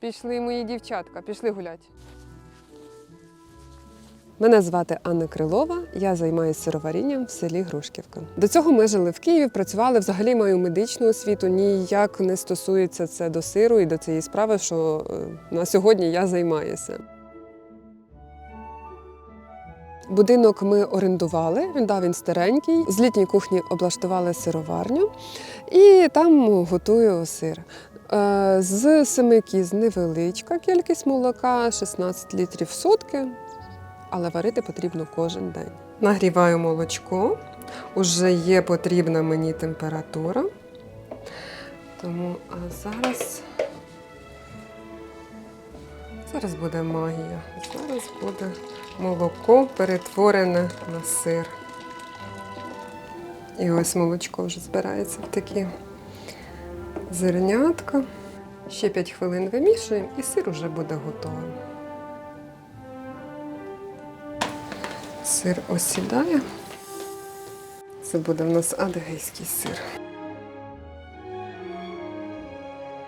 Пішли мої дівчатка, пішли гулять. Мене звати Анна Крилова, я займаюся сироварінням в селі Грушківка. До цього ми жили в Києві, працювали взагалі маю медичну освіту. Ніяк не стосується це до сиру і до цієї справи, що е, на сьогодні я займаюся. Будинок ми орендували, він дав він старенький. З літньої кухні облаштували сироварню і там готую сир. Е, З семи кіз невеличка кількість молока, 16 літрів в сутки, але варити потрібно кожен день. Нагріваю молочко, уже є потрібна мені температура. Тому а зараз, зараз буде магія. Зараз буде молоко перетворене на сир. І ось молочко вже збирається в такі зернятка. Ще 5 хвилин вимішуємо і сир вже буде готовий. Сир осідає. Це буде в нас адигейський сир.